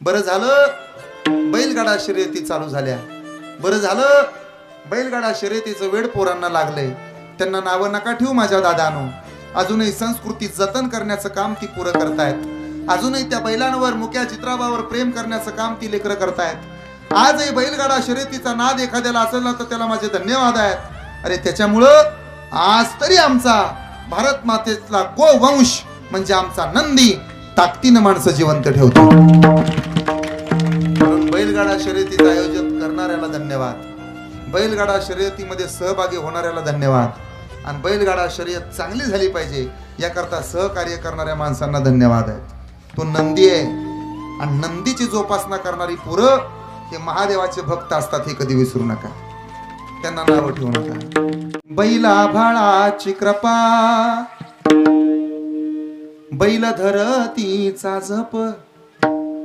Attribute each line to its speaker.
Speaker 1: बरं झालं. बैलगाडा शर्यती चालू झाल्या. बरं झालं. बैलगाडा शर्यतीचं वेळ पोरांना लागलंय. त्यांना नावं नका ठेवू माझ्या दादानो. अजूनही संस्कृती जतन करण्याचं काम ती पुरं करतायत. अजूनही त्या बैलांवर मुक्या चित्राबावर प्रेम करण्याचं काम ती लेकरं करतायत. आजही बैलगाडा शर्यतीचा नाद एखाद्याला असेल तर त्याला माझे धन्यवाद आहेत. अरे त्याच्यामुळं आज तरी आमचा भारत मातेचा गोवंश म्हणजे आमचा नंदी ताकदीनं माणसं जिवंत ठेवतो. बैलगाडा शर्यतीचं आयोजन करणाऱ्याला धन्यवाद. बैलगाडा शर्यतीमध्ये सहभागी होणाऱ्याला धन्यवाद. आणि बैलगाडा शर्यत चांगली झाली पाहिजे याकरता सहकार्य करणाऱ्या माणसांना धन्यवाद आहेत. तो नंदी आहे. आणि नंदीची जोपासना करणारी पुरं हे महादेवाचे भक्त असतात हे कधी विसरू नका. त्यांना नाव ठेवू नका. बैला भाळाची कृपा. बैल धरतीचा जप.